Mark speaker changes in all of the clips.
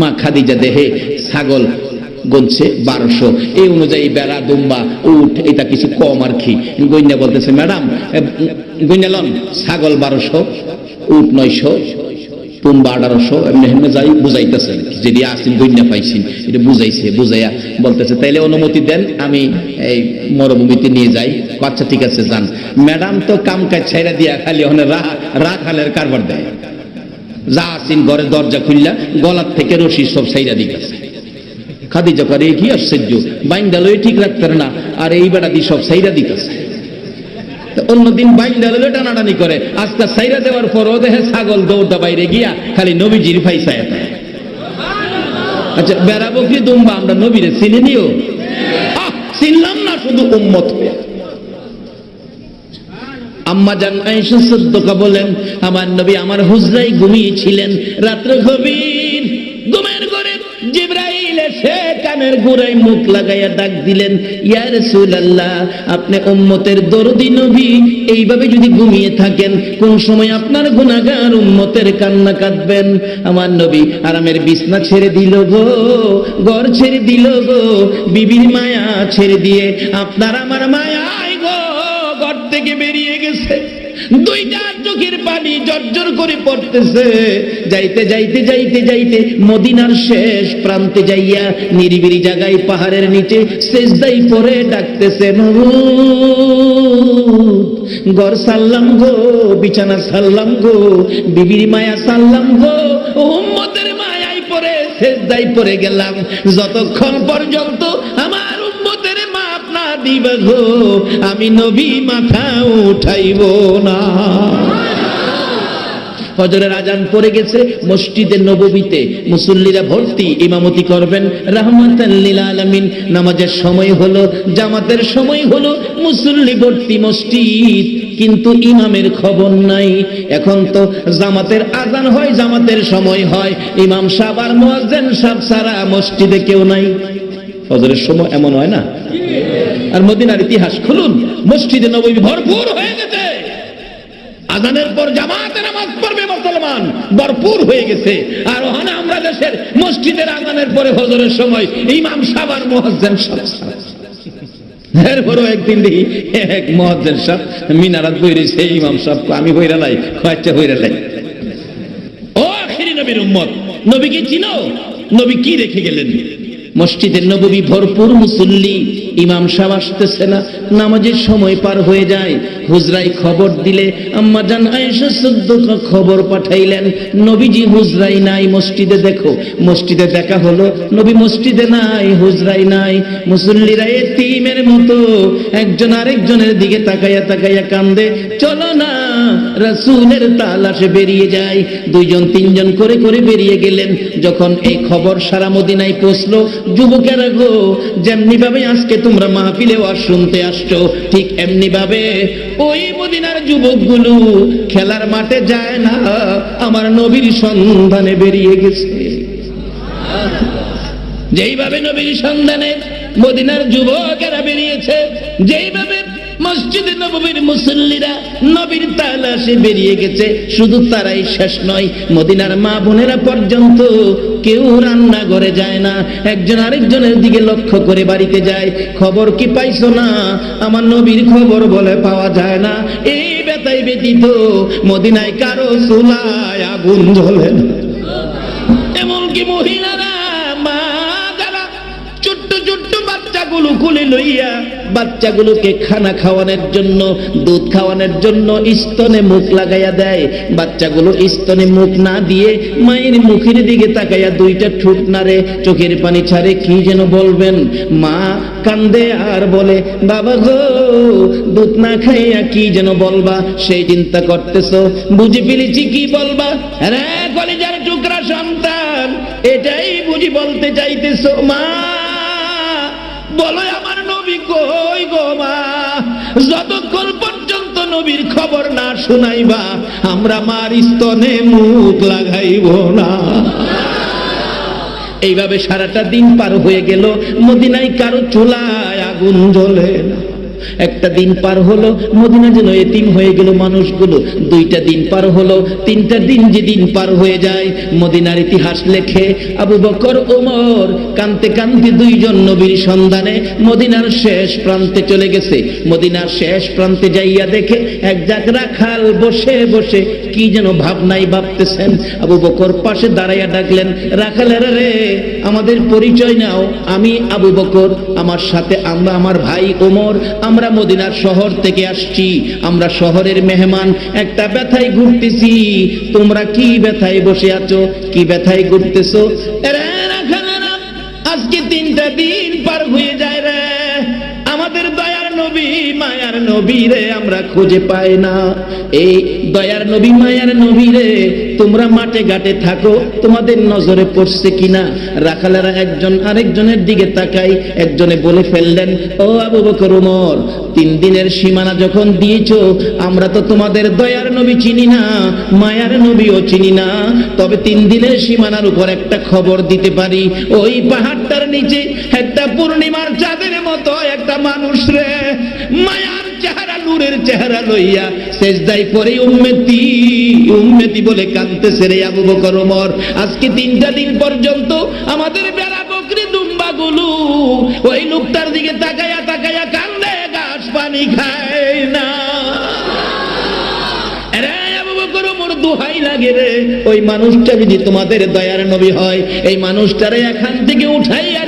Speaker 1: মা খাদিজা দেহে ছাগল গুনছে বারোশো। এই অনুযায়ী বেড়া দুম্বা, উঠ, এটা কিছু কম আর কি। গইনা বলতেছে, ম্যাডাম গইনালন ছাগল বারোশো, উঠ নয়শো তুম্বা আঠারোশো, এমনি হেমনে যাই বুঝাইতেছেন যদি আসিন গইনা পাইছেন এটা বুঝাইছে, বুঝাইয়া বলতেছে, তাইলে অনুমতি দেন, আমি এই মরুভূমিতে নিয়ে যাই। আচ্ছা ঠিক আছে, যান। ম্যাডাম তো কাম কাজ ছাইরা দিয়া খালি ওখানে রা রা খালের কারবার দেয়। যা আসিন ঘরের দরজা খুললা, গলার থেকে রশি সব সাইরা দিতেছে খাদিজা করে কি আশ্চর্য, বাইন্দা লয়ে ঠিক রাখতে না, আর এই বেড়া দিয়ে সব সাইরা দিতেছে। তো অন্যদিন বাইন্দা লয়ে টানাটানি করে আজকে সাইরা দেওয়ার পরও দেখে ছাগল দৌড়টা বাইরে গিয়া খালি নবীজির ফাইসায় আচ্ছা বেড়া বকরি দুম্বা, আমরা নবীরে চিনে নিও? চিনলাম না, শুধু উম্মত। হয়ে আম্মা জান আয়েশা সিদ্দিকা বলেন, আমার নবী আমার হুজরাই ঘুমিয়েছিলেন রাত্র গভীর ঘুমের ঘরে জিব্রাইল এসে কানের মুখ লাগাইয়া ডাক দিলেন, ইয়া রাসূলুল্লাহ, আপনি উম্মতের দরদি নবী, এইভাবে যদি ঘুমিয়ে থাকেন, কোন সময় আপনার গুনাহগার উম্মতের কান্না কাঁদবেন আমার নবী আরামের বিছনা ছেড়ে দিল গো, ঘর ছেড়ে দিল গো, বিবির মায়া ছেড়ে দিয়ে, আপনার আমার মায়াই গো, ঘর থেকে বেরিয়ে চোখের জর্জর করে পড়তেছে। যাইতে যাইতে যাইতে যাইতে মদিনার শেষ প্রান্তে যাইয়া নিরিবিরি জায়গায় পাহাড়ের নিচে সেজদাই পরে ডাকতেছে গর সাল্লাম গো, বিছানা সাল্লাম গো, বিবির মায়া সাল্লাম গো, উম্মতের মায়াই পরে সেজদাই পরে গেলাম। যতক্ষণ পর্যন্ত আমার উম্মতের মাপ না দিব গো, আমি নবী মাথা উঠাইব না। ফজরের আজান পড়ে গেছে, মসজিদে নববীতে। মুসল্লিরা ভর্তি, ইমামতি করবেন। রহমতাল্লিল আলামিন, নামাজের সময় হলো, জামাতের সময় হলো, মুসল্লি ভর্তি মসজিদ। কিন্তু ইমামের খবর নাই। এখন তো জামাতের আজান হয়, জামাতের সময় হয়। ইমাম সাহেব আর মুয়াজ্জিন সাহেব সারা মসজিদে কেউ নাই। ফজরের সময় এমন হয় না? আর মদিনার ইতিহাস খুলুন। মসজিদে নবী ভরপুর হয়ে গেছে। আজানের পর জামাতে নামাজ পড়বে মুসলমান, ভরপুর হয়ে গেছে। আর ওখানে আমরা দেশের মসজিদের আজানের পরে হজরের সময় ইমাম সাবার মহাজ্জেন একদিন দেখি এক সাহ মিনারাত বইরে ইমাম সাহ আমি হইরা লাই হইরা লাই। ও আখিরি নবীর উম্মত চিনো? নবী কি রেখে গেলেন? মসজিদের নবী ভরপুর মুসল্লি, ইমাম সাহেব আসতেছে না, নামাজের সময় পার হয়ে যায়। হুজরাই খবর দিলে, আম্মা জান খবর পাঠাইলেন, নবীজি হুজরাই নাই মসজিদে দেখো। মসজিদে দেখা হলো, নবী মসজিদে নাই হুজরাই নাই। মুসল্লিরা এতিমের মতো, একজন আরেকজনের দিকে তাকাইয়া তাকাইয়া কান্দে, চলো না রাসূলের বেরিয়ে যায়। দুইজন, তিনজন করে করে বেরিয়ে গেলেন। যখন এই খবর সারা মদিনায় পৌঁছলো, যুবকেরা গো যেমনি ভাবে আজকে তোমরা ওয়াজ শুনতে আসছো, ঠিক এমনি ভাবে ওই মদিনার যুবকগুলো খেলার মাঠে যায় না, আমার নবীর সন্ধানে বেরিয়ে গেছে। যেইভাবে নবীর সন্ধানে মদিনার যুবকেরা বেরিয়েছে, যেইভাবে মসজিদে নবীর মুসল্লিরা নবীর তালাশে বেরিয়ে গেছে। শুধু তারাই শেষ নয়, মদিনার মা বোনেরা পর্যন্ত কেউ রান্না ঘরে যায় না। একজন আরেকজনের দিকে লক্ষ্য করে বাড়িতে যায়। খবর কি পাইছো না? আমার নবীর খবর বলে পাওয়া যায় না। এই বেতাই ব্যতীত মদিনায় কারও চুলায় আগুন জ্বলে না। বাচ্চাগুলো কুলে লইয়া বাচ্চাগুলোকে খানা খাওয়ানোর জন্য, দুধ খাওয়ানোর জন্য স্তনে মুখ লাগাইয়া দেয়। বাচ্চাগুলো স্তনে মুখ না দিয়ে মায়ের মুখের দিকে তাকাইয়া দুইটা ঠুট নাড়ে, চোখের পানি ছাড়ে, কি যেন বলবেন? মা কান্দে আর বলে, বাবা গো, দুধ না খাইয়া কি যেন বলবা? সেই চিন্তা করতেছো? বুঝে ফেলেছি কি বলবা? রে, কলেজার টুকরা সন্তান, এটাই বুঝি বলতে চাইতেছো, মা। বলো, আমার নবী কই গো মা? যতক্ষণ পর্যন্ত নবীর খবর না শুনাইবা, আমরা মার স্তনে মুখ লাগাইব না। এইভাবে সারাটা দিন পার হয়ে গেল, মদিনায় কারও চুলায় আগুন জ্বলে না। একটা দিন পার হলো, মদিনা যেন এতিম হয়ে গেল মানুষগুলো। দুইটা দিন পার হলো, তিনটা দিন যে দিন পার হয়ে যায়, মদিনার ইতিহাস লেখে, আবু বকর, ওমর কানতে কানতে দুইজন নবীর সন্ধানে মদিনার শেষ প্রান্তে চলে গেছে। মদিনার শেষ প্রান্তে যাইয়া দেখে এক জাক রাখাল বসে বসে কি যেন ভাবনাই ভাবতেছেন। আবু বকর পাশে দাঁড়াইয়া ডাকলেন, রাখালেরা রে, আমাদের পরিচয় নাও, আমি আবু বকর, আমার সাথে আমরা আমার ভাই ওমর, আমরা মদিনার শহর থেকে আসছি। আমরা শহরের মেহমান, একটা ব্যথায় ঘুরতেছি। তোমরা কি ব্যথায় বসে আছো? কি ব্যথায় ঘুরতেছো? আজকে তিনটা দিন পার হয়ে মায়ার নবী রে আমরা খুঁজে পাই না। এই দয়ার নবী, মায়ার নবীরে তোমরা মাঠে ঘাটে থাকো, তোমাদের নজরে পড়ছে কিনা? রাখালেরা একজন আরেকজনের দিকে তাকাই একজনে বলে ফেললেন, ও আবু বকর উমর, তিন দিনের সীমানা যখন দিয়েছ, আমরা তো তোমাদের দয়ার নবী চিনি না, মায়ার নবীও চিনি না। তবে তিন দিনের সীমানার উপর একটা খবর দিতে পারি, ওই পাহাড়টার নিচে একটা পূর্ণিমার চাঁদের মতো একটা মানুষ রে চেহারা নূরের চেহারা লইয়া সেজদাই পরে উম্মেতি উম্মেতি বলে কাঁদতেছে রে আবু বকর ওমর। আজকে তিনটা দিন পর্যন্ত আমাদের বেড়া বকরি দুম্বাগুলো, ওই লোকটার দিকে তাকায়া তাকায়া কান্দে, ঘাস পানি খায় না।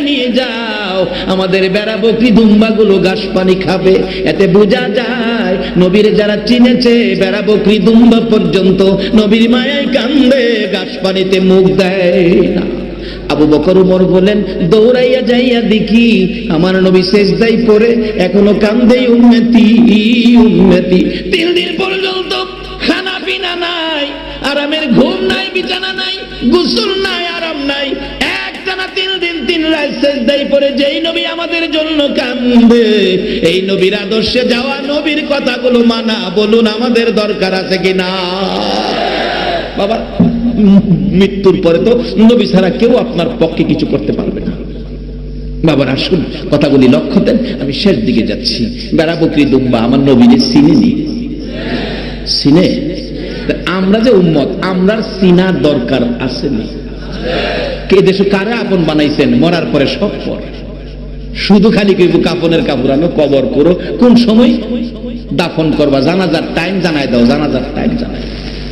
Speaker 1: নিয়ে যাও। আমাদের বেড়া বকরি দুম্বাগুলো ঘাস পানি খাবে, এতে বোঝা যায় নবীর যারা চিনেছে বেড়া বকরি দুম্বা পর্যন্ত, নবীর মায়ায় কান্দে ঘাস পানিতে মুখ দেয় না। আবু বকর উমর বলেন, দৌড়াইয়া যাইয়া দেখি, আমার নবী শেষদাই পরে এখনও কান্দে উন্নতি উন্নতি তিন দিন পর্যন্ত খানা পিনা নাই, আরামের ঘুম নাই, বিছানা নাই, গোসল নাই মৃত্যুর পরে তো নবী ছাড়া কেউ আপনার পক্ষে কিছু করতে পারবে না। বাবার আসুন, কথাগুলি লক্ষ্য দেন, আমি শেষ দিকে যাচ্ছি। বেড়া বকরি দুম্বা? আমার চিনেনি চিনে? তা আমরা যে উম্মত, আমরার চিনার দরকার আসেনি। কে দেশে কারে আপন বানাইছেন? মরার পরে সব পর। শুধু খালি কইব কাপনের কাপড়, আনো কবর করো। কোন সময়? দাফন করবা। জানাজার টাইম জানাই দাও, জানাজার টাইম জানাই।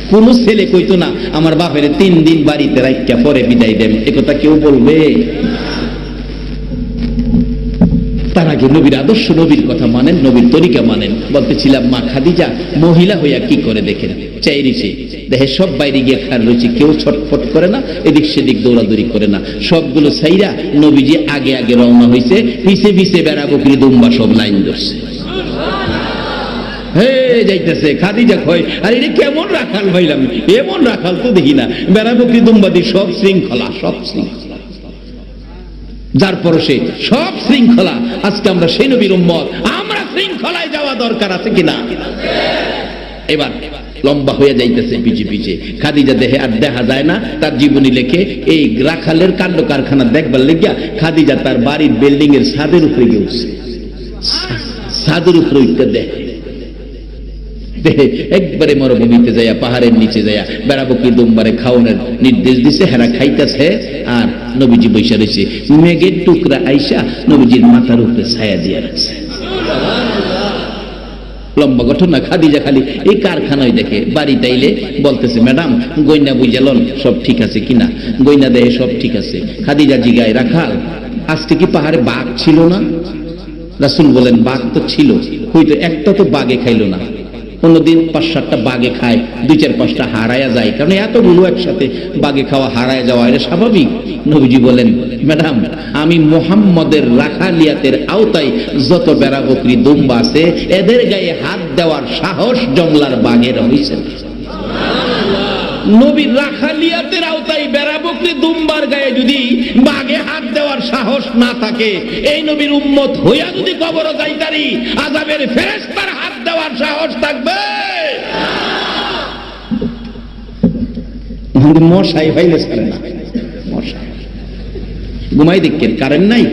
Speaker 1: কোন ছেলে কইতো না, আমার বাপের তিন দিন বাড়িতে রাখিয়া পরে বিদায় দেন একথা কেউ বলবে? তার আগে নবীর আদর্শ, নবীর কথা মানেন, নবীর তরিকা মানেন। বলতেছিলাম, মা খাদিজা, মহিলা হইয়া কি করে দেখেন? চাইরিছে দেখে সব বাইরে গিয়ে খার রয়েছে, কেউ ছটফট করে না, এদিক সেদিক দৌড়াদৌড়ি করে না। সবগুলো সাইরা নবীজি আগে আগে রওনা হয়েছে পিছে পিছে বেড়া বকরি দুম্বা সব লাইন ধরছে। হে, যাইতেছে, খাদিজা কয়, আর এটা কেমন রাখাল ভাইলাম, এমন রাখাল তো দেখি না। বেড়া বকরি দুম্বাদি সব শৃঙ্খলা সব শৃঙ্খলা। যার পরশে সব শৃঙ্খলা আজকে আমরা সেই নবীর উম্মত। আমরা শৃঙ্খলায় যাওয়া দরকার আছে কিনা? এবার লম্বা হয়ে যাইতেছে পিছে পিছে। খাদিজা দেহে আর দেখা যায় না, তার জীবনী লেখে এই রাখালের কাণ্ড কারখানা দেখবার লেগিয়া খাদিজা তার বাড়ির বিল্ডিং এর ছাদের উপরে গিয়ে উঠছে। ছাদের উপরে উঠতে দেহে। একবারে মরুভূমিতে যাইয়া, পাহাড়ের নিচে যাইয়া বেড়াবকি দুম্বারে খাওয়ানোর নির্দেশ দিছে, হেরা খাইতেছে আর নবীজি বৈশা রয়েছে, মেঘের টুকরা আইসা নবীজির মাথার উপরে ছায়া দিয়ে রাখছে লম্বা ঘটনা খাদিজা খালি, এই কারখানায় দেখে, বাড়ি তাইলে বলতেছে, ম্যাডাম গইনা বুঝালন সব ঠিক আছে কিনা গইনা দেহে সব ঠিক আছে, খাদিজা জিগায় রাখাল, আজকে কি পাহাড়ে বাঘ ছিল না? রাসুল বলেন, বাঘ তো ছিল হয়তো একটা তো বাঘে খাইলো না। অন্যদিন পাঁচ সাতটা বাঘে খায়, দুই চার পাঁচটা হারায়া যায় কারণ এতগুলো একসাথে বাঘে খাওয়া, হারায় যাওয়া, এটা স্বাভাবিক নবীজি বলেন, ম্যাডাম, আমি মোহাম্মদের রাখালিয়াতের আওতায় যত বেড়া বকরি দুম্বা আছে, এদের গায়ে হাত দেওয়ার সাহস জংলার বাঘের হয়েছে না। নবীর রাখালিয়াতের আওতায় বেড়া বকরি দুম্বার গায়ে যদি বাঘে হাত দেওয়ার সাহস না থাকে, এই নবীর উম্মত হইয়া যদি কবর যাইতারি আজাবের ফেরেস্তার হাত সাহস থাকবে। মশাই ছাড়ে না। ঘুমাই কারেন্ট নাই?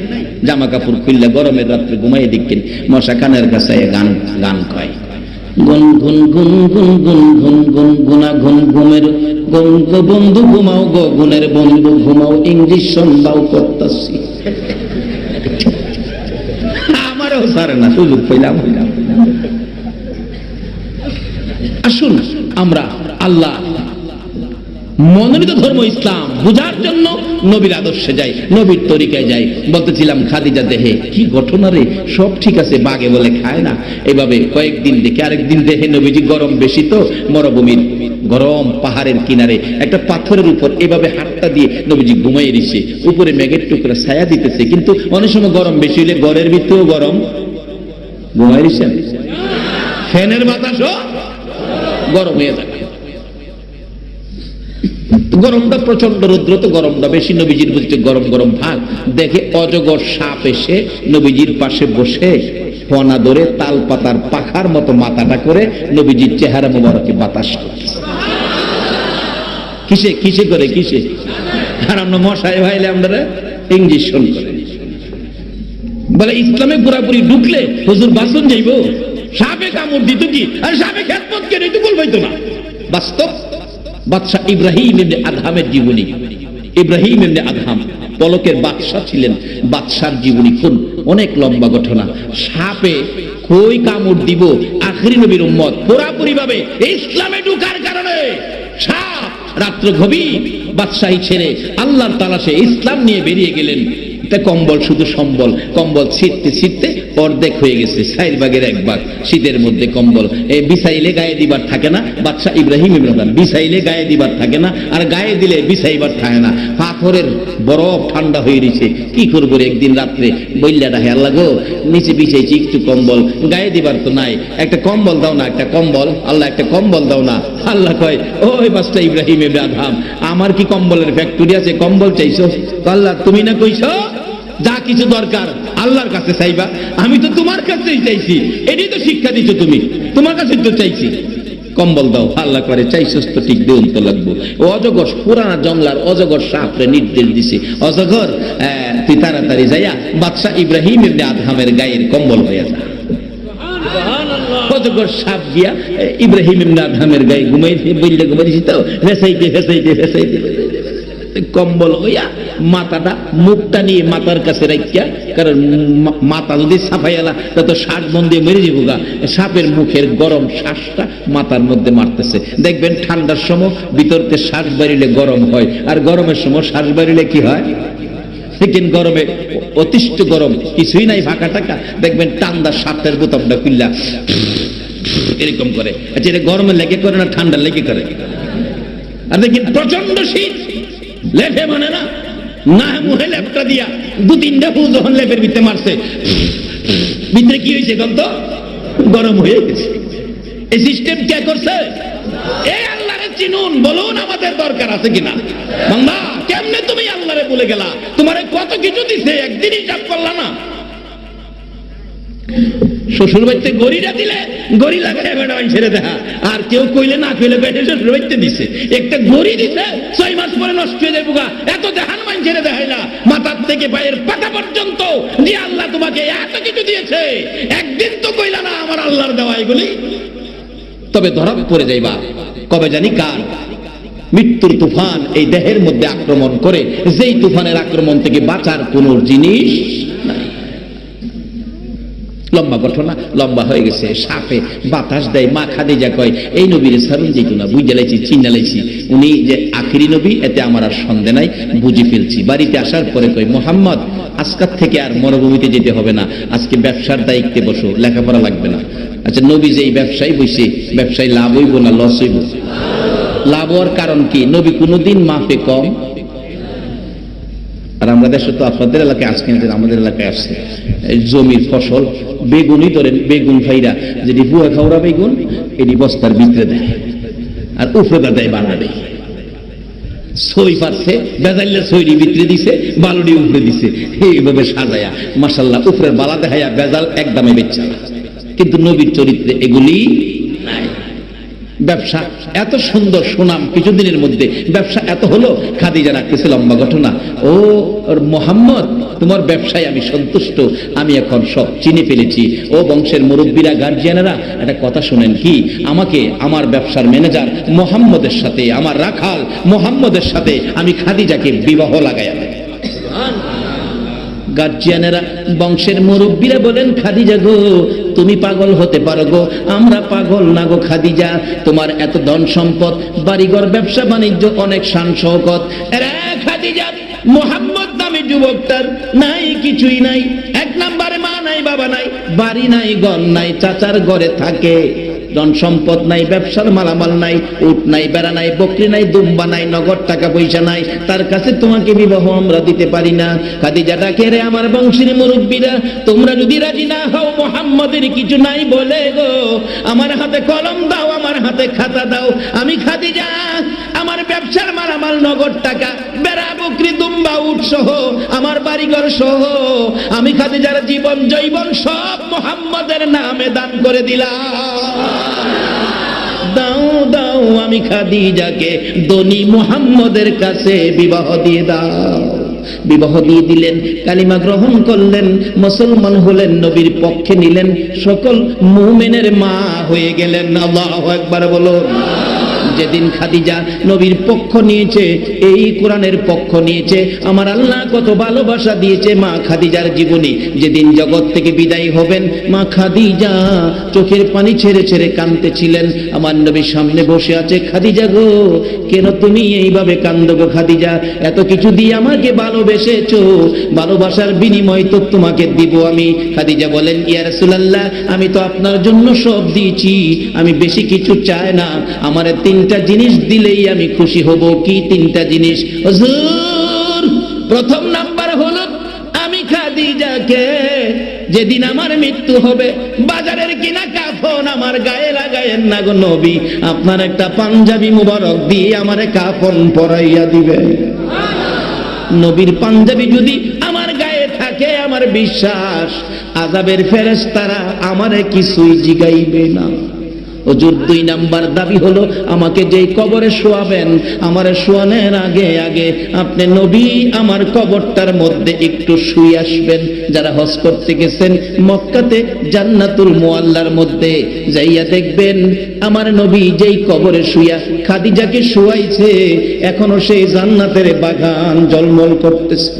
Speaker 1: জামা কাপড় খুললে গরমের রাত্রে ঘুমাই মশা কানের কাছে গান গান কয়। গুন গুন গুন গুন গুন গুন গুন, গুনা, গুন ঘুমের বন্ধু ঘুমাও গো গুনের বন্ধু, ঘুমাও, ইংলিশ সন্ধ্যাও করতাছি। আমারও সারে না, সুযোগ পেলাম আসুন আমরা আল্লাহ। মনোনীত ধর্ম ইসলাম বুঝার জন্য নবীর আদর্শে যাই, নবীর তরিকায় যাই। বলতেছিলাম, খাদিজা দেহে কি ঘটনা রে? সব ঠিক আছে, বাগে বলে খায় না। এভাবে কয়েকদিন দেখে আরেকদিন দেখে নবীজি গরম বেশি তো, মরুভূমির গরম পাহাড়ের কিনারে একটা পাথরের উপর এভাবে হাতটা দিয়ে নবীজি ঘুমাই দিছে। উপরে মেঘের টুকরা ছায়া দিতেছে, কিন্তু অনেক সময় গরম বেশি হলে ঘরের ভিতরেও গরম। ঘুমাই দিছেন ফ্যানের বাতাসও গরম হয়ে থাকে গরমটা প্রচণ্ড রুদ্র, তো গরমটা বেশি। নবীজির বুঝতে গরম গরম ভাগ দেখে অজগর সাপ এসে নবীজির পাশে বসে ফনা ধরে তাল পাতার পাখার মতো মাথাটা করে নবীজির চেহারা মোবারকে বাতাস কিসে কিসে করে, কিসে? আর আমরা মশাই ভাইলে আমরা ইঞ্জেকশন করে। বলে, ইসলামে পুরাপুরি ঢুকলে হুজুর বাসন যাইব? সাপে কামড় দিত কি? আর সাপে খেতমত কেন? তো না। বাস্তব, বাদশাহ ইব্রাহিম এমনি আধামের জীবনী। ইব্রাহিম এমনি আধাম পলকের বাদশাহ ছিলেন। বাদশার জীবনী কোন অনেক লম্বা ঘটনা। সাপে কই কামড় দিব আখরি নবীর উম্মত। পুরাপুরি ভাবে ইসলামে ঢুকার কারণে সাপ রাত্র গভীর বাদশাহী ছেড়ে আল্লাহর তালাশে ইসলাম নিয়ে বেরিয়ে গেলেন। কম্বল শুধু সম্বল, কম্বল ছিটতে ছিটতে অর্ধেক হয়ে গেছে, সাইর বাগের এক বাগ শীতের মধ্যে কম্বল। এই বিছাইলে গায়ে দিবার থাকে না বাদশা ইব্রাহিম ইমরান বিছাইলে গায়ে দিবার থাকে না, আর গায়ে দিলে বিছাইবার থাকে না। পাথরের বরফ ঠান্ডা হয়ে রয়েছে কি করব একদিন রাত্রে? বললা ডাহে, আল্লাহ গো, নিচে বিছাইছি একটু কম্বল, গায়ে দিবার তো নাই। একটা কম্বল দাও না, একটা কম্বল, আল্লাহ একটা কম্বল দাও না। আল্লাহ কয়, ওই বাসটা ইব্রাহিম ইব্রাহাম আমার কি কম্বলের ফ্যাক্টরি আছে, কম্বল চাইছো? আল্লাহ, তুমি না কইছো? যা কিছু দরকার আল্লাহর কাছে চাইবা। আমি তো তোমার কাছেই চাইছি। এটাই তো শিক্ষা দিচ্ছ তুমি। তোমার কাছে তো চাইছি। কম্বল দাও, আল্লাহ করে, চাইছস তো ঠিক দেউন তো লাগবো। ও অজগর পুরানা জংলার অজগর সাপরে নির্দেশ দিছে। অজগর তুই তাড়াতাড়ি যাইয়া বাদশাহ ইব্রাহিম এমনি আদহামের গায়ের কম্বল হয়ে যা। অজগর সাপ গিয়া ইব্রাহিম ইমনা আদহামের গায়ে ঘুমাইছে বললে ঘুমাইছি তো ফেসাইতে ফেসাইতে ফেসাইতে কম্বল হইয়া মাথাটা মুখটা নিয়ে মাথার কাছে রাখিয়া কারণ মাথা যদি সাফাইয়ালা তা তো শ্বাস বন দিয়ে মেরে যাব গা। সাপের মুখের গরম শ্বাসটা মাথার মধ্যে মারতেছে। দেখবেন ঠান্ডার সময় ভিতরতে শ্বাস বাড়িলে গরম হয়। আর গরমের সময় শ্বাস বাড়িলে কি হয়? সেকেন্ড গরমে অতিষ্ঠ গরম, কিছুই নাই ফাঁকা টাকা। দেখবেন টান্দার সাপটার বোতামটা খুললা, এরকম করে। আচ্ছা এটা গরমে লেগে করে না ঠান্ডা লেগে করে? আর দেখেন প্রচণ্ড শীত। লেফে মানে না। না মুহে লেপটা দিয়া দু তিনটা ফু যখন লেপের ভিতরে মারছে, ভিতরে কি হয়েছে কত গরম হয়ে গেছে। এই সিস্টেম কে করছে? এই আল্লাহরে চিনুন, বলুন আমাদের দরকার আছে কিনা? বান্দা, কেমনে তুমি আল্লাহরে বলে গেলা? তোমারে কত কিছু দিছে একদিন হিসাব করলা না। শ্বশুর বাড়িতে গড়িটা দিলে গড়ি লাগাই বেড়া ছেড়ে দেখা আর কেউ কইলে না কইলে বেড়ে শ্বশুর বাড়িতে দিছে। একটা গড়ি দিছে, ছয় মাস পরে নষ্ট হয়ে গা। এত দেহান মান ছেড়ে দেখাইলা মাথার থেকে পায়ের পাতা পর্যন্ত যে আল্লাহ তোমাকে এত কিছু দিয়েছে। একদিন তো কইলা না আমার আল্লাহর দেওয়া এগুলি। তবে ধরা পড়ে যাইবা কবে জানি কার? মৃত্যুর তুফান এই দেহের মধ্যে আক্রমণ করে, যেই তুফানের আক্রমণ থেকে বাঁচার কোন জিনিস নাই। লম্বা ঘটনা লম্বা হয়ে গেছে, সাপে বাতাস দেয়, মা খাদিজা কয়, এই নবীর সারুন যেত না, বুঝে লাইছি চিন্না লাইছি। উনি যে আখিরি নবী, এতে আমার আর সন্দেহ নাই, বুঝে ফেলছি। বাড়িতে আসার পরে কয়, মোহাম্মদ, আজকার থেকে আর মরুভূমিতে যেতে হবে না, আজকে ব্যবসার দায়িত্বে বসো, লেখাপড়া লাগবে না। আচ্ছা নবী যে এই ব্যবসায় বসে, ব্যবসায় লাভ হইব না লস হইব? লাভ হওয়ার কারণ কি? নবী কোনোদিন মাফে কম আর আমরা দেশে তো আপনাদের এলাকায় আজকে আমাদের এলাকায় আসছে জমির ফসল বেগুনই ধরেন, বেগুন ফাইরা, যেটি বুয়া খাওয়া বেগুন, এটি বস্তার ভিতরে দেয় আর উফরে দেয় বানা দেয় সই পাচ্ছে বেজাইলে সইরি ভিতরে দিছে বালুডি উপরে দিছে। এইভাবে সাজায়া মাসাল্লাহ উপরের বালা দেখাইয়া বেজাল একদমে বেচা কিন্তু নবীর চরিত্রে এগুলি ব্যবসা এত সুন্দর সুনাম কিছুদিনের মধ্যে। ব্যবসা এত হলো খাদিজা রাখতেছে লম্বা ঘটনা। ও মোহাম্মদ তোমার ব্যবসায় আমি সন্তুষ্ট। আমি এখন সব চিনে ফেলেছি। ও বংশের মুরব্বীরা গার্জিয়ানেরা একটা কথা শোনেন কি? আমাকে আমার ব্যবসার ম্যানেজার মোহাম্মদের সাথে আমার রাখাল মোহাম্মদের সাথে আমি খাদিজাকে বিবাহ লাগাই গার্জিয়ানেরা বংশের মুরব্বীরা বলেন খাদিজা গো তুমি পাগল হতে পারো গো। আমরা পাগল না গো খাদিজা। তোমার এত ধন সম্পদ, বাড়িঘর, ব্যবসা, বাণিজ্য, অনেক শান শৌকত খাদিজা, মোহাম্মদ নামে যুবকটার নাই, কিছুই নাই। এক নাম্বারে মা নাই, বাবা নাই, বাড়ি নাই গন নাই, চাচার ঘরে থাকে। ধন সম্পদ নাই, ব্যবসার মালামাল নাই, উট নাই, বেড়া নাই, বকরি নাই, দুম্বা নাই, নগদ টাকা পয়সা নাই, তার কাছে তোমাকে বিবাহ আমরা দিতে পারি না। খাদিজা ডাকে রে আমার বংশের মুরব্বীরা, তোমরা যদি রাজি না হও, মোহাম্মদের কিছু নাই বলে গো। আমার হাতে কলম দাও হাতে খাতা দাও। আমি খাদিজা, আমার ব্যবসার মালামাল নগদ টাকা, বেড়া, বকরি, দুম্বা সহ আমার বাড়িঘর সহ আমি খাদিজার জীবন জৈবন সব মোহাম্মদের নামে দান করে দিলাম। দাও দাও, আমি খাদিজাকে দনি মুহাম্মদের কাছে বিবাহ দিয়ে দাও। বিবাহ দিয়ে দিলেন, কালিমা গ্রহণ করলেন, মুসলমান হলেন, নবীর পক্ষে নিলেন, সকল মুমেনের মা হয়ে গেলেন। আল্লাহ একবার বলুন। যেদিন খাদিজা নবীর পক্ষ নিয়েছে, এই কোরআনের পক্ষ নিয়েছে, আমার আল্লাহ কত ভালোবাসা দিয়েছে মা খাদিজার জীবনী। যেদিন জগৎ থেকে বিদায় হবেন, মা খাদিজা চোখের পানি ছেড়ে ছেড়ে কাঁদতেছিলেন। আমার নবীর সামনে বসে আছে, খাদিজা গো, কেন তুমি এইভাবে কান্দো গো খাদিজা? এত কিছু দিয়ে আমাকে ভালোবেসেছো। ভালোবাসার বিনিময় তো তোমাকে দিব আমি। খাদিজা বলেন, ইয়া রাসূলুল্লাহ, আমি তো আপনার জন্য সব দিয়েছি। আমি বেশি কিছু চাই না। আমার তিনটা জিনিস দিলেই আমি খুশি হব। কি তিনটা জিনিস? প্রথম নাম্বার হলো, আমি খাদিজাকে যেদিন আমার মৃত্যু হবে, বাজারের কিনা কাফন আমার গায়ে লাগায়েন না গো নবী। আপনার একটা পাঞ্জাবি মুবারক দিয়ে আমারে কাফন পরাইয়া দিবে। নবীর পাঞ্জাবি যদি আমার গায়ে থাকে, আমার বিশ্বাস, আজাবের ফেরেশতারা আমারে কিছুই জিগাইবে না। হুজুর, দুই নাম্বার দাবি হলো, আমাকে যেই কবরে শোয়াবেন, আমার শোয়ানোর আগে আগে আপনি নবী আমার কবরটার মধ্যে একটু শুয়ে আসবেন। যারা হজ করতে গেছেন, মক্কাতে জান্নাতুল মোয়াল্লার মধ্যে যাইয়া দেখবেন, আমার নবী যেই কবরে শুয়া খাদিজাকে শুয়াইছে, এখনও সেই জান্নাতের বাগান জলমল করতেছে।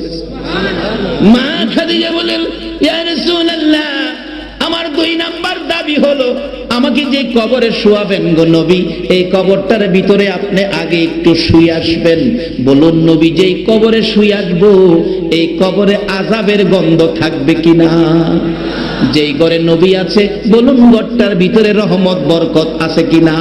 Speaker 1: মা খাদিজা! আমাকে যে কবরে শুয়াবেন গো নবী, এই কবরটার ভিতরে আপনি আগে একটু শুয়ে আসবেন। বলুন নবী, যেই কবরে শুয়ে আসব, এই কবরে আজাবের গন্ধ থাকবে কিনা? যেই ঘরে নবী আছে, বলুন ঘরটার ভিতরে রহমত, বরকত আছে কিনা?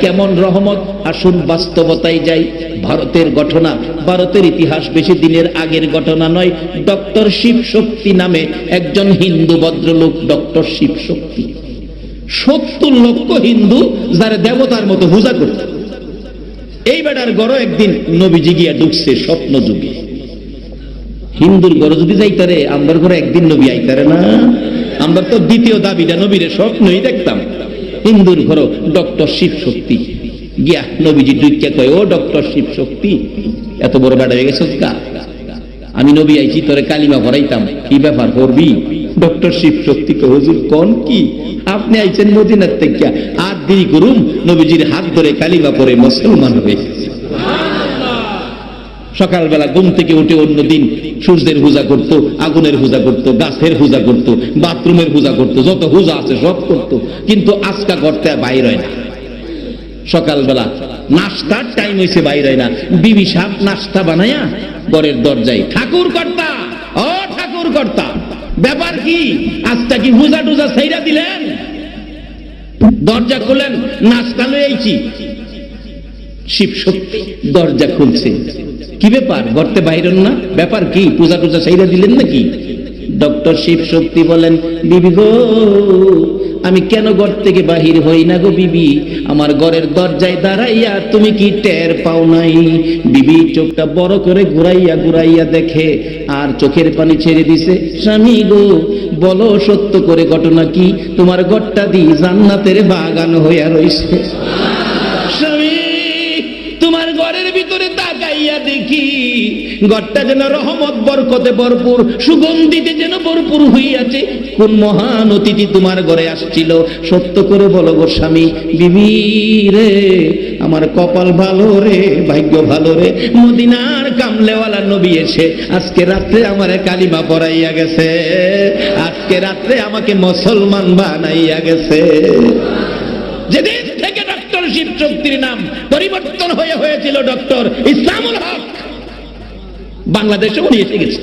Speaker 1: কেমন রহমত? আসুন বাস্তবতায় যাই। ভারতের ঘটনা, ভারতের ইতিহাস বেশি দিনের আগের ঘটনা নয়। ডক্টর শিব শক্তি নামে একজন হিন্দু ভদ্রলোক, ডক্টর শিব শক্তি সত্তর লক্ষ হিন্দু যারা দেবতার মতো পূজা করত এই বেটার গড় একদিন নবীজি গিয়া ঢুকছে স্বপ্ন যুগে। হিন্দুর গড় যদি যাইতারে আমার ঘরে একদিন নবী আইতারে না? আমরা তো দ্বিতীয় দাবিটা নবীরে স্বপ্নই দেখতাম। হিন্দুর ঘর ডক্টর শিব শক্তি গিয়া নবীজি দুইটা কয়, ও ডক্টর শিব শক্তি এত বড় বেড়া হয়ে গেছে আমি নবী আইছি, তোরে কালিমা ভরাইতাম কি ব্যাপার করবি? ডক্টর শিব শক্তি কে হুজুর, কোন কি? আপনি আইছেন মদিনার থেকে। আর দেরি করুন নবীজির হাত ধরে কালিমা পরে মুসলমান হয়ে সকালবেলা ঘুম থেকে উঠে অন্য দিন সূর্যের পূজা করত, আগুনের পূজা করত, গাছের পূজা করত, বাথরুমের পূজা করত, যত পূজা আছে সব করত। কিন্তু আজকা করতে বাইর হয় না। সকালবেলা নাস্তার টাইম হয়েছে বাইর হয় না। বিবি সাপ নাস্তা বানায়া ঘরের দরজায় ঠাকুর কর্তা ও ঠাকুর কর্তা ব্যাপার কি? আজটা কি পূজা টুজা সেইরা দিলেন? দরজা খুলেন নাস্তা লয়ে আইছি। শিব শক্তি দরজা খুলছে। কি ব্যাপার? গর্তে বাইরেন না? ব্যাপার কি? পূজা টুজা সেইরা দিলেন নাকি? ডক্টর শিব শক্তি বলেন, বিবি গো আমি কেন ঘর থেকে বাহির হই না গো বিবি? আমার ঘরের দরজায় দাঁড়াইয়া তুমি কি টের পাও নাই? বিবি চোখটা বড় করে ঘুরাইয়া ঘুরাইয়া দেখে, আর চোখের পানি ছেড়ে দিছে, স্বামী গো, বলো সত্য করে ঘটনা কি? তোমার ঘরটা দি জান্নাতের বাগান হইয়া রইছে। ঘরটা যেন রহমত, বরকতে ভরপুর, সুগন্ধিতে যেন ভরপুর হইয়াছে। কোন মহান অতিথি তোমার ঘরে আসছিল? সত্য করে বলো গো স্বামী বিবি রে আমার কপাল ভালো রে, ভাগ্য ভালো রে। মদিনার কামলেওয়ালা নবী এসে আজকে রাত্রে আমার কালিমা পড়াইয়া গেছে। আজকে রাত্রে আমাকে মুসলমান বানাইয়া গেছে। যেদিন থেকে ডক্টর শিব শক্তির নাম পরিবর্তন হয়ে হয়েছিল, ডক্টর ইসলামুল হক। বাংলাদেশে উনি এসে গেছে।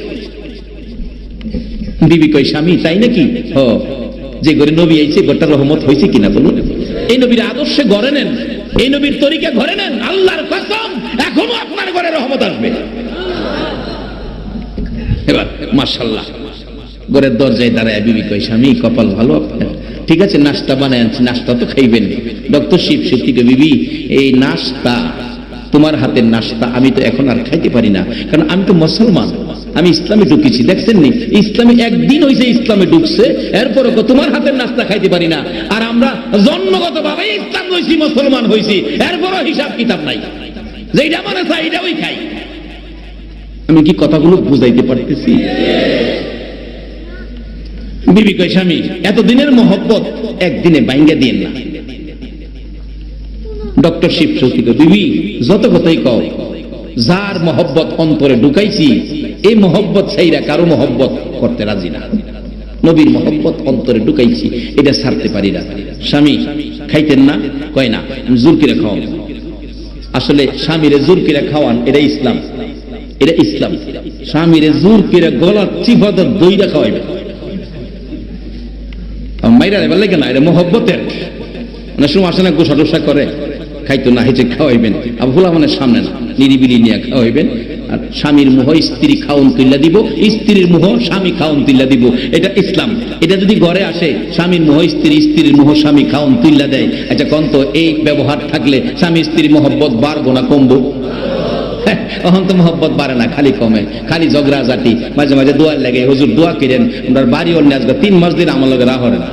Speaker 1: বিবি কই স্বামী, তাই নাকি? ও যে ঘরে নবী আইছে গোটা রহমত হয়েছে কিনা বলুন? এই নবীর আদর্শে গড়ে নেন, এই নবীর তরিকা ঘরে নেন, আল্লাহর কসম, এখনও আপনার ঘরে রহমত আসবে। এবার মাশাল্লাহ ঘরের দরজায় দাঁড়ায় বিবি কই স্বামী, কপাল ভালো আপনার। ঠিক আছে, নাস্তা বানায় আনছি, নাস্তা তো খাইবেন। ডক্টর শিব শক্তিকে বিবি, এই নাস্তা তোমার হাতের নাস্তা আমি তো এখন আর খাইতে পারি না। কারণ আমি তো মুসলমান, আমি ইসলামে ঢুকেছি, দেখছেন নি? ইসলামে একদিন হয়েছে ইসলামে ঢুকছে এরপর তোমার হাতের নাস্তা খাইতে পারি না। আর আমরা জন্মগত ভাবে ইসলাম হয়েছি মুসলমান হয়েছি এরপরও হিসাব কিতাব নাই। যেটা মনে চাই এটাই খাই। আমি কি কথাগুলো বুঝাইতে পারতেছি? বিবি কয়, স্বামী, এতদিনের মহব্বত একদিনে বাইঙ্গা দিয়েন না। ডক্টর শিব শক্তিক বিবি যত কথাই কও, যার মহব্বত অন্তরে ঢুকাইছি, এই মহব্বত সেইরা কারও মহব্বত করতে রাজি না। নবীর মহব্বত অন্তরে ঢুকাইছি, এটা ছাড়তে পারি না। স্বামী, খাইতেন না? কয় না, আমি জোর করে খাওয়ান আসলে স্বামীরে জোর করে খাওয়ান, এটা ইসলাম। এটা ইসলাম। স্বামীরে জোর করে গলা চিফাদ দইরা খাওয়াইবে। মাইরা এবার লাগে না, এটা মহব্বতের। অনেক সময় আসে না গোসা টোসা করে। খাইতো না হেঁচে খাওয়াইবেন। আর ভোলা মানে সামনে না, নিরিবিলি নিয়ে খাওয়াইবেন। আর স্বামীর মোহ স্ত্রী খাওন তুল্লা দিব, স্ত্রীর মোহ স্বামী খাওন তুল্লা দিব। এটা ইসলাম। এটা যদি ঘরে আসে, স্বামীর মোহ স্ত্রী, স্ত্রীর মোহ স্বামী খাওন তুল্লা দেয়। আচ্ছা কন্ত এই ব্যবহার থাকলে স্বামী স্ত্রীর মহব্বত বাড়বো না কমবো? তখন তো মহব্বত বাড়ে না, খালি কমে। খালি ঝগড়া জাতি মাঝে মাঝে দোয়ার লাগে। হুজুর, দোয়া করেন। আমরা বাড়ি অন্য আসবে তিন মাস দিন আমার লোকের রাহরে না।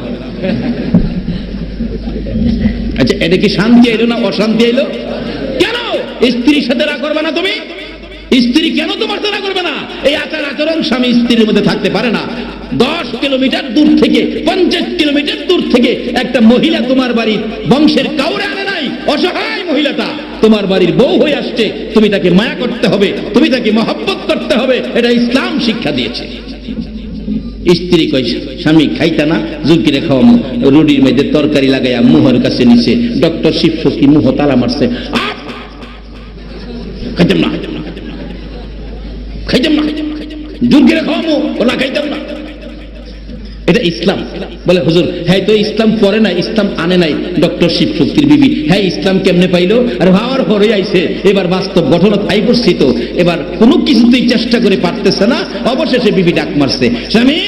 Speaker 1: আচ্ছা এটা কি শান্তি এলো না অশান্তি এলো কেন? স্ত্রীর সাথে রাগ করবে না তুমি? স্ত্রী কেন তোমার সাথে করবে না? এই আচার আচরণ স্বামী স্ত্রীর মধ্যে থাকতে পারে না। দশ কিলোমিটার দূর থেকে, পঞ্চাশ কিলোমিটার দূর থেকে একটা মহিলা তোমার বাড়ির বংশের কাউরে আনে নাই। অসহায় মহিলাটা তোমার বাড়ির বউ হয়ে আসছে। তুমি তাকে মায়া করতে হবে, তুমি তাকে মহব্বত করতে হবে। এটা ইসলাম শিক্ষা দিয়েছে। স্ত্রী কই স্বামী, খাইতা না জুকিরে খাওয়ামো রুডির মধ্যে তরকারি লাগাইয়া মুহর কাছে নিছে। ডক্টর শিব শক্তি মুহ তালা মারছে! খাইতাম না খাইতাম না ওলা খাইতাম না এটা ইসলাম। বলে, হুজুর হ্যাঁ তো ইসলাম পরে না ইসলাম আনে নাই ডক্টর শিব শক্তির বিবি। হ্যাঁ ইসলাম কেমনে পাইলো? আর হওয়ার পরে আইছে। এবার বাস্তব ঘটনা তাই করছি তো। এবার কোনো কিছুতেই চেষ্টা করে পারতেছে না। অবশেষে বিবি ডাক মারছে, স্বামী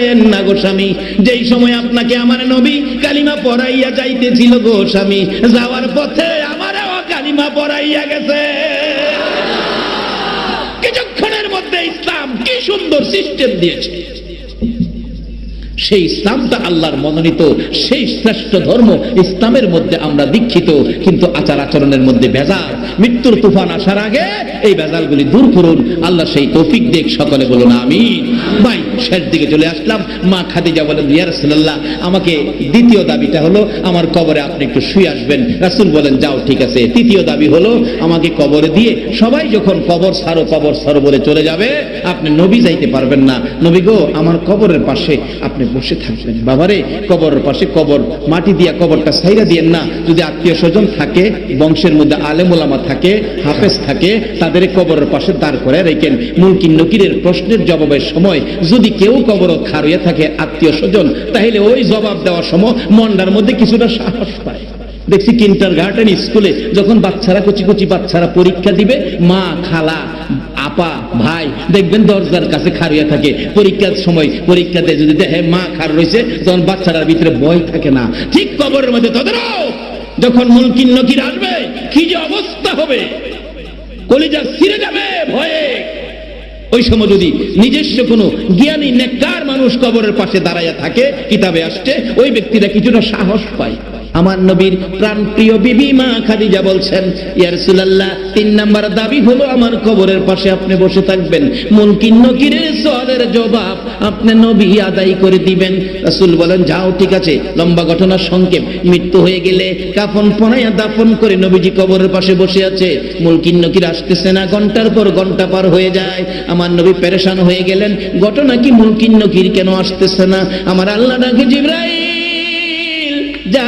Speaker 1: পায়েন না গো স্বামী। যেই সময় আপনাকে আমার নবী কালিমা পড়াইয়া যাইতেছিল গোস্বামী যাওয়ার পথে আমারও কালিমা পড়াইয়া গেছে। কিছুক্ষণের মধ্যে ইসলাম কি সুন্দর সিস্টেম দিয়েছে। সেই ইসলামটা আল্লাহর মনোনীত, সেই শ্রেষ্ঠ ধর্ম ইসলামের মধ্যে আমরা দীক্ষিত, কিন্তু আচার আচরণের মধ্যে ভেজাল। মৃত্যুর তুফান আসার আগে এই ভেজালগুলি দূর করুন। আল্লাহ সেই তৌফিক দেখ সকলে বলুন আমি ভাই, শেষ দিকে চলে আসলাম। মা খাদিজা বলেন, ইয়া আমাকে দ্বিতীয় দাবিটা হলো, আমার কবরে আপনি একটু শুয়ে আসবেন। রাসূল বলেন, যাও, ঠিক আছে। তৃতীয় দাবি হলো, আমাকে কবরে দিয়ে সবাই যখন কবর সারো কবর সারো বলে চলে যাবে আপনি নবী যাইতে পারবেন না। নবী গো, আমার কবরের পাশে আপনি বসে থাকবেন। বাবারে, কবরের পাশে কবর, মাটি দিয়া কবরটা সাইরা দিয়েন না। যদি আত্মীয় স্বজন থাকে, বংশের মধ্যে আলেমোলামা থাকে, হাফেজ থাকে তাদের কবরের পাশে দাঁড় করে রেখেন। মুলকিন নকিরের প্রশ্নের জবাবের সময় যদি কেউ কবর খারুয়ে থাকে আত্মীয় স্বজন, তাহলে ওই জবাব দেওয়ার সময় মন্ডার মধ্যে কিছুটা সাহস পায়। দেখছি কিন্টার গার্ডেন স্কুলে যখন বাচ্চারা কচি কচি বাচ্চারা পরীক্ষা দিবে, মা খালা আপা, ভাই, দেখবেন দরজার কাছে খাড়িয়ে থাকে। পরীক্ষার সময়, পরীক্ষাতে যদি দেখে মা খার রয়েছে, তখন বাচ্চারার ভিতরে ভয় থাকে না। ঠিক কবরের মধ্যে তাদেরও, যখন মুলকিন নকির আসবে, কি যে অবস্থা হবে? কলিজা ছিঁড়ে যাবে ভয়ে। ওই সময় যদি নিজস্ব কোনো জ্ঞানী নেকার মানুষ কবরের পাশে দাঁড়াইয়া থাকে, কিতাবে আসছে, ওই ব্যক্তিরা কিছুটা সাহস পায়। আমার নবীর প্রাণ প্রিয় বিবি মা খাদিজা বলছেন ইয়ারসুলাল্লাহ তিন নাম্বার দাবি হলো আমার কবরের পাশে আপনি বসে থাকবেন। মুলকিন নকিরের সওয়ালের জবাব আপনি নবী আদায় করে দিবেন। রাসূল বলেন, যাও, ঠিক আছে, লম্বা ঘটনা, সংক্ষেপ। মৃত্যু হয়ে গেলে কাফন পনাইয়া দাফন করে নবীজি কবরের পাশে বসে আছে। মুলকিন নকির আসতেছে না, ঘণ্টার পর ঘণ্টা পার হয়ে যায়। আমার নবী পেরেশান হয়ে গেলেন। ঘটনা কি মুলকিন নকির কেন আসতেছে না? আমার আল্লাহ ডাকে জিব্রাইল যা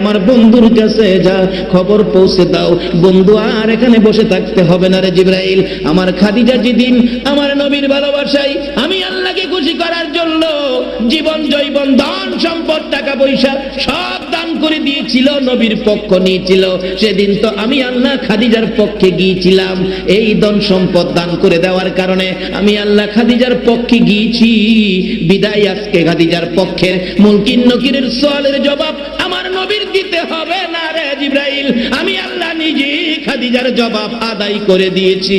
Speaker 1: আমার বন্ধুর কাছে যা, খবর পৌঁছে দাও। বন্ধু আর এখানে বসে থাকতে হবে না রে জিব্রাইল। আমার খাদিজা যেদিন আমার নবীর ভালোবাসাই আমি আল্লাহকে খুশি করার জন্য জীবন, জৈবন, ধন, সম্পদ, টাকা, পয়সা সব দান করে দিয়েছিল, নবীর পক্ষ নিয়েছিল। সেদিন তো আমি আল্লাহ খাদিজার পক্ষে গিয়েছিলাম। এই ধন সম্পদ দান করে দেওয়ার কারণে আমি আল্লাহ খাদিজার পক্ষে গিয়েছি। বিদায় আজকে খাদিজার পক্ষের। মুলকিন নকিরের সোয়ালের জবাব নবীর দিতে হবে না রে জিব্রাইল। আমি আল্লাহ নিজে খাদিজার জবাব আদায় করে দিয়েছি।